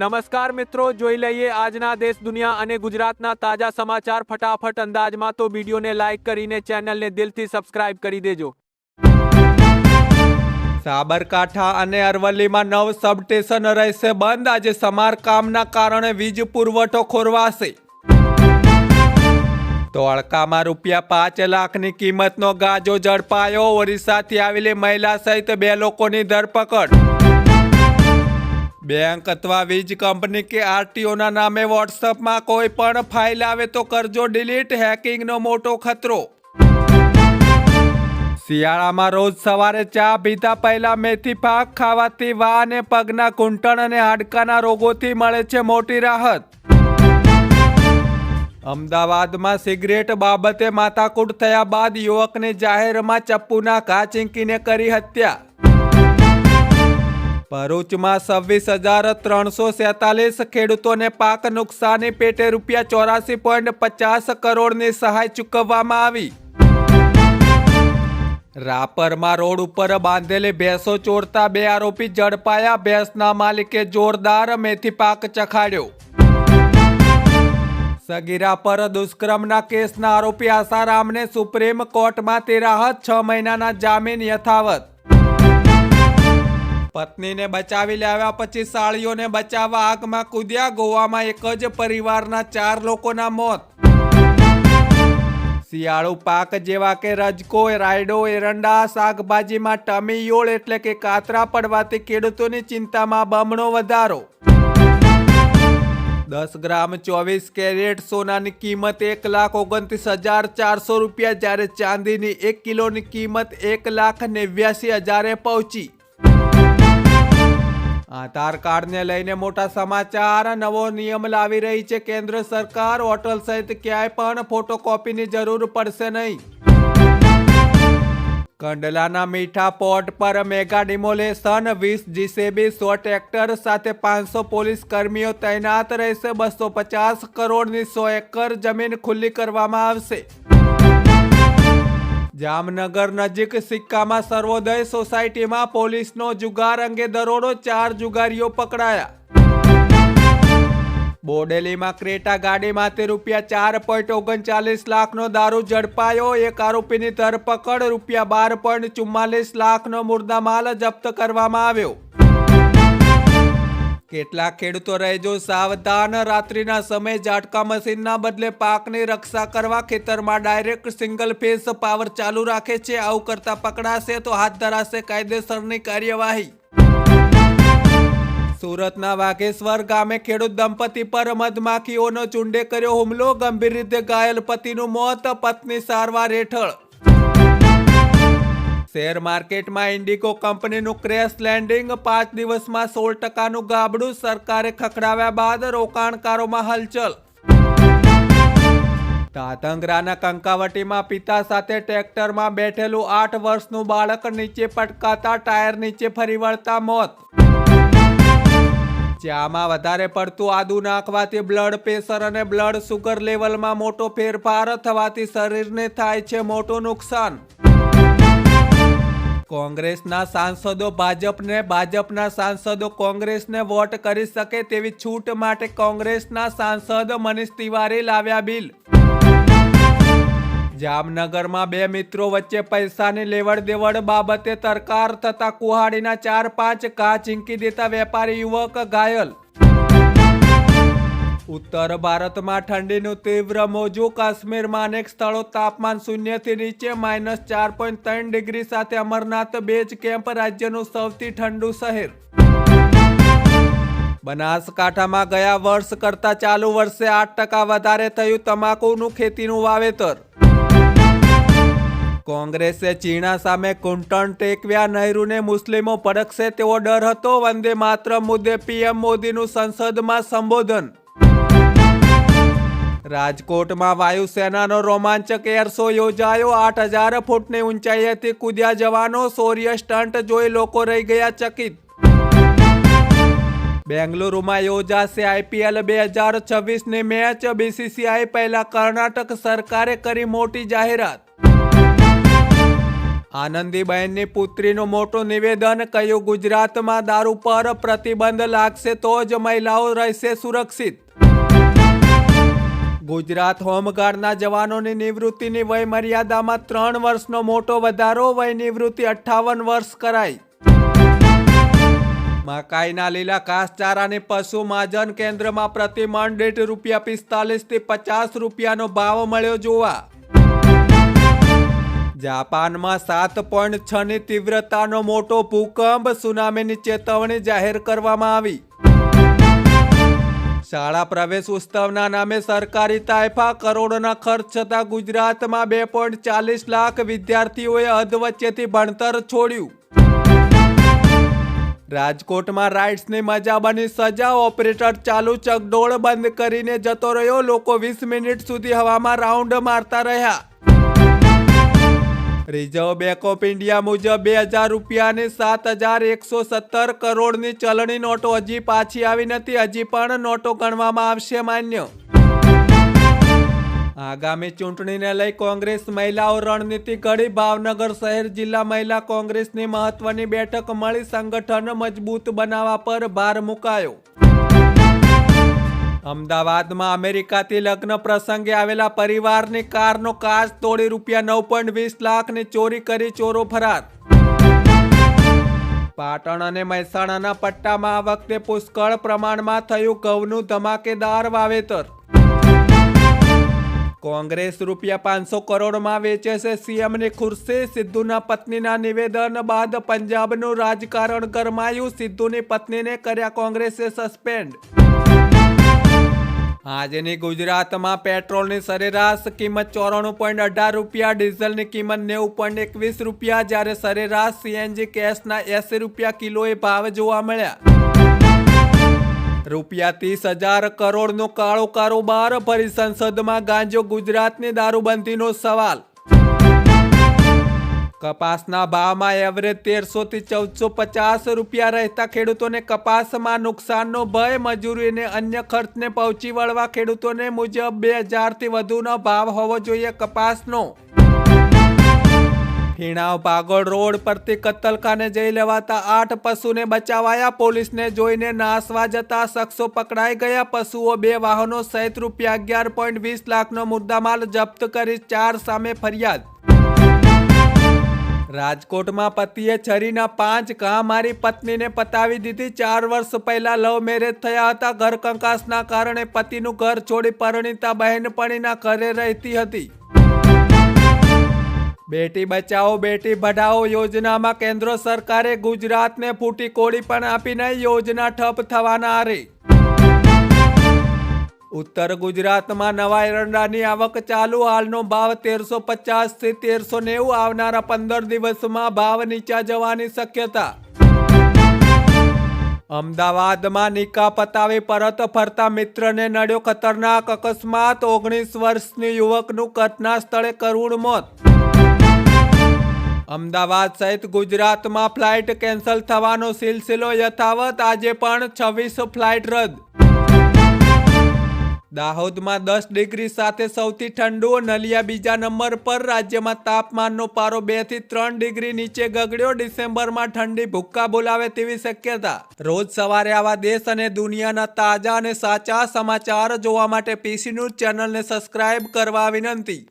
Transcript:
નમસ્કાર મિત્રો, જોઈ લઈએ આજના દેશ, દુનિયા અને ગુજરાતના તાજા સમાચાર ફટાફટ અંદાજમાં. તો વિડીયોને લાઈક કરીને ચેનલને દિલથી સબસ્ક્રાઇબ કરી દેજો. સાબરકાંઠા અને અરવલ્લીમાં નવ સબસ્ટેશન રહેશે બંધ. આજે સમારકામના કારણે વીજ પુરવઠો ખોરવાશે. ધોળકામાં રૂપિયા પાંચ લાખની કિંમતનો ગાજો ઝડપાયો. ઓરિસ્સાથી આવેલી મહિલા સહિત બે લોકોની ધરપકડ. બેંક અથવા વીજ કંપની કે આરટીઓના નામે વોટ્સઅપમાં કોઈ પણ ફાઇલ આવે તો કરજો ડિલીટ હેકિંગનો મોટો ખતરો. શિયાળામાં રોજ સવારે ચા પીતા પહેલા મેથી પાક ખાવાથી વા અને પગના ઘૂંટણ અને હાડકાના રોગોથી મળે છે મોટી રાહત. અમદાવાદમાં સિગરેટ બાબતે માથાકૂટ થયા બાદ યુવકને જાહેરમાં ચપ્પુના ઘા ચીંકીને કરી હત્યા. ભરૂચમાં છવ્વીસ હજાર ત્રણસો સેતાલીસ ખેડૂતોને પાક નુકસાની પેટે રૂપિયા ચોરાસી પોઈન્ટ પચાસ કરોડની સહાય ચૂકવવામાં આવી. રાપરમાં રોડ ઉપર બાંધેલી ભેંસો ચોરતા બે આરોપી ઝડપાયા. ભેંસના માલિકે જોરદાર મેથી પાક ચખાડ્યો. સગીરા પર દુષ્કર્મના કેસના આરોપી આસારામને સુપ્રીમ કોર્ટમાંથી રાહત છ મહિનાના જામીન યથાવત. પત્નીને બચાવી લાવ્યા પછી સાળીઓને બચાવવા આગમાં કૂદ્યા. ગોવામાં એક જ પરિવારના ચાર લોકોના મોત. શિયાળુ પાક જેવા કે રજકો, રાયડો, એરંડા, શાકભાજીમાં ટમીયોળ એટલે કે કાતરા પડવાથી ખેડૂતોની ચિંતામાં બમણો વધારો. દસ ગ્રામ ચોવીસ કેરેટ સોનાની કિંમત એક લાખ ઓગણત્રીસ હજાર ચારસો રૂપિયા જ્યારે ચાંદીની એક કિલોની કિંમત એક લાખ નેવ્યાસી હજારે પહોંચી. આધાર કાર્ડને લઈને મોટા સમાચાર, નવો નિયમ લાવી રહી છે કેન્દ્ર સરકાર. હોટલ સહિત ક્યાંય પણ ફોટોકોપીની જરૂર પડશે નહીં. કંડલાના મીઠા પોર્ટ પર મેગા ડિમોલેશન, વીસ જીસીબી સો ટ્રેક્ટર સાથે પાંચસો પોલીસ કર્મીઓ તૈનાત રહેશે. બસો પચાસ કરોડની સો એકર જમીન ખુલ્લી કરવામાં આવશે. જામનગર નજીક સિક્કામાં સર્વોદય સોસાયટીમાં પોલીસનો જુગાર અંગે દરોડો ચાર જુગારીઓ પકડાયા. બોડેલીમાં ક્રેટા ગાડીમાંથી રૂપિયા ચાર પોઈન્ટ ઓગણચાલીસ લાખનો દારૂ ઝડપાયો. એક આરોપીની ધરપકડ, રૂપિયા બાર પોઈન્ટ ચુમ્માલીસ લાખનો મુર્દામાલ જપ્ત કરવામાં આવ્યો. કેટલાક ખેડૂતો રહેજો. સાવધાન રાત્રિના સમયે ઝાટકા મશીનના બદલે પાકની રક્ષા કરવા ખેતરમાં ડાયરેક્ટ સિંગલ ફેઝ પાવર ચાલુ રાખે છે. આવું કરતા પકડાશે તો હાથ ધરાશે કાયદેસરની કાર્યવાહી. સુરતના વાઘેશ્વર ગામે ખેડૂત દંપતી પર મધમાખીઓનો ચૂંડે કર્યો હુમલો. ગંભીર રીતે ઘાયલ પતિનું મોત, પત્ની સારવાર હેઠળ શેર માર્કેટમાં ઇન્ડિગો કંપનીનું ક્રેશ લેન્ડિંગ પાંચ દિવસમાં સોળ ટકાનું ગાબડું સરકારે ખખડાવ્યા બાદ રોકાણકારોમાં હલચલ. તાતંગરાના કંકાવટીમાં પિતા સાથે ટ્રેક્ટરમાં બેઠેલું આઠ વર્ષનું બાળક નીચે પટકાતા ટાયર નીચે ફરી વળતા મોત. ચામાં વધારે પડતું આદુ નાખવાથી બ્લડ પ્રેશર અને બ્લડ સુગર લેવલમાં મોટો ફેરફાર થવાથી શરીરને થાય છે મોટું નુકસાન. કોંગ્રેસના સાંસદો ભાજપને, ભાજપના સાંસદો કોંગ્રેસને વોટ કરી શકે તેવી છૂટ માટે કોંગ્રેસના સાંસદ મનીષ તિવારી લાવ્યા બિલ. જામનગરમાં બે મિત્રો વચ્ચે પૈસાની લેવડ દેવડ બાબતે તરકાર થતા કુહાડીના ચાર પાંચ કા ચીંકી દેતા વેપારી યુવક ઘાયલ. ઉત્તર ભારતમાં ઠંડીનું તીવ્ર મોજું. કાશ્મીરમાં અનેક સ્થળો તાપમાન શૂન્યથી નીચે માઇનસ ચાર પોઈન્ટ ત્રણ ડિગ્રી સાથે અમરનાથ બેઝ કેમ્પ રાજ્યનું સૌથી ઠંડુ શહેર. બનાસકાંઠામાં ગયા વર્ષ કરતા ચાલુ વર્ષે આઠ ટકા વધારે થયું તમાકુનું ખેતીનું વાવેતર. કોંગ્રેસે ચીણા સામે કુંટણ ટેકવ્યા, નહેરુને મુસ્લિમો પડકશે તેવો ડર હતો. વંદે માત્ર મુદ્દે પીએમ મોદીનું સંસદમાં સંબોધન. રાજકોટમાં વાયુસેનાનો રોમાંચક એર શો યોજાયો. આઠ હજાર ફૂટની ઊંચાઈએથી કૂદ્યા જવાનો શૌર્ય સ્ટન્ટ જોઈ લોકો રહી ગયા ચકિત. બેંગલુરુમાં યોજાશે આઈપીએલ બે હજાર છવ્વીસની મેચ. બીસીસીઆઈ પહેલા કર્ણાટક સરકારે કરી મોટી જાહેરાત. આનંદીબહેનની પુત્રીનું મોટું નિવેદન કહ્યું ગુજરાતમાં દારૂ પર પ્રતિબંધ લાગશે તો જ મહિલાઓ રહેશે સુરક્ષિત. ગુજરાત હોમગાર્ડના જવાનોની નિવૃત્તિની વય મર્યાદામાં ત્રણ વર્ષનો મોટો વધારો વય નિવૃત્તિ અઠ્ઠાવન વર્ષ કરાઈ. મકાઈના લીલા ઘાસચારાની પશુ માજન કેન્દ્રમાં પ્રતિ મણ દીઠ રૂપિયા પિસ્તાલીસથી પચાસ રૂપિયાનો ભાવ મળ્યો જોવા. જાપાનમાં સાત પોઈન્ટ છની તીવ્રતાનો મોટો ભૂકંપ, સુનામીની ચેતવણી જાહેર કરવામાં આવી. શાળા પ્રવેશ ઉત્સવના નામે સરકારી તાયફા કરોડોના ખર્ચ થતાં ગુજરાતમાં બે પોઈન્ટ ચાલીસ લાખ વિદ્યાર્થીઓએ અધવચ્ચેથી ભણતર છોડ્યું. રાજકોટમાં રાઇડ્સની મજા બની સજા. ઓપરેટર ચાલુ ચકડોળ બંધ કરીને જતો રહ્યો. લોકો વીસ મિનિટ સુધી હવામાં રાઉન્ડ મારતા રહ્યા. રિઝર્વ બેંક ઓફ ઇન્ડિયા મુજબ બે હજાર રૂપિયાની સાત હજાર એકસો સત્તર કરોડની ચલણી નોટો હજી પાછી આવી નથી. હજી પણ નોટો ગણવામાં આવશે માન્ય. આગામી ચૂંટણીને લઈ કોંગ્રેસ મહિલાઓ રણનીતિ ઘડી ભાવનગર શહેર જિલ્લા મહિલા કોંગ્રેસની મહત્વની બેઠક મળી સંગઠન મજબૂત બનાવવા પર ભાર મુકાયો. અમદાવાદમાં અમેરિકાથી લગ્ન પ્રસંગે આવેલા પરિવારની કારનો કાચ તોડી રૂપિયા નવ પોઈન્ટ વીસ લાખની ચોરી કરી ચોરો ફરાર. પાટણ અને મહેસાણાના પટ્ટામાં આ વખતે પુષ્કળ પ્રમાણમાં થયું ઘઉંનું ધમાકેદાર વાવેતર. કોંગ્રેસ રૂપિયા પાંચસો કરોડમાં વેચે છે સીએમની ખુરશી. સિદ્ધુના પત્નીના નિવેદન બાદ પંજાબનું રાજકારણ ગરમાયું. સિદ્ધુની પત્નીને કર્યા કોંગ્રેસે સસ્પેન્ડ. આજની ગુજરાતમાં પેટ્રોલની સરેરાશ કિંમત ચોરાણું પોઈન્ટ અઢાર રૂપિયા, ડીઝલની કિંમત નેવું પોઈન્ટ એકવીસ રૂપિયા. જ્યારે સરેરાશ સીએનજી કેસના એસી રૂપિયા કિલોએ ભાવ જોવા મળ્યા. રૂપિયા ત્રીસ હજાર કરોડનો કાળો કારોબાર, ફરી સંસદમાં ગાંજો ગુજરાતની દારૂબંધીનો સવાલ. કપાસના ભાવમાં એવરેજ તેરસો થી ચૌદસો પચાસ રૂપિયા રહેતા ખેડૂતોને કપાસમાં નુકસાનનો ભય, મજૂરી અને અન્ય ખર્ચને પહોંચી વળવા ખેડૂતોને મુજબ બે હજારથી વધુનો ભાવ હોવો જોઈએ કપાસનો. ફીણાવ પાગોળ રોડ પરથી કત્તલખાને જઈ લેવાતા આઠ પશુને બચાવાયા. પોલીસને જોઈને નાસવા જતા શખ્સો પકડાઈ ગયા. પશુઓ બે વાહનો સહિત રૂપિયા અગિયાર પોઈન્ટ વીસ લાખનો મુદ્દામાલ જપ્ત કરી ચાર સામે ફરિયાદ રાજકોટમાં પતિએ છરીના પાંચ ઘા મારી પત્નીને પતાવી દીધી. ચાર વર્ષ પહેલા લવ મેરેજ થયા હતા. ઘર કંકાસના કારણે પતિનું ઘર છોડી પરિણીતા બહેનપણીના ઘરે રહેતી હતી. બેટી બચાવો, બેટી ભઢાઓ યોજનામાં કેન્દ્ર સરકારે ગુજરાતને ફૂટી કોળી પણ આપી નહીં યોજના ઠપ થવાના આરે. ઉત્તર ગુજરાતમાં નવા એરંડાની આવક ચાલુ. હાલનો ભાવ તેરસો પચાસથી તેરસો નેવું. આવનારા પંદર દિવસમાં ભાવ નીચા જવાની શક્યતા. અમદાવાદમાં નિકા પતાવી પરત ફરતા મિત્રને નડ્યો ખતરનાક. અકસ્માત, ઓગણીસ વર્ષની યુવકનું ઘટના સ્થળે કરુણ મોત. અમદાવાદ સહિત ગુજરાતમાં ફ્લાઇટ કેન્સલ થવાનો સિલસિલો યથાવત. આજે પણ છવ્વીસ ફ્લાઇટ રદ. દાહોદમાં દસ ડિગ્રી સાથે સૌથી ઠંડુ નલિયા બીજા નંબર પર રાજ્યમાં તાપમાનનો પારો બેથી ત્રણ ડિગ્રી નીચે ગગડ્યો. ડિસેમ્બરમાં ઠંડી ભૂક્કા બોલાવે તેવી શક્યતા. રોજ સવારે આવા દેશ અને દુનિયાના તાજા અને સાચા સમાચાર જોવા માટે પીસી ન્યૂઝ ચેનલને સબસ્ક્રાઇબ કરવા વિનંતી.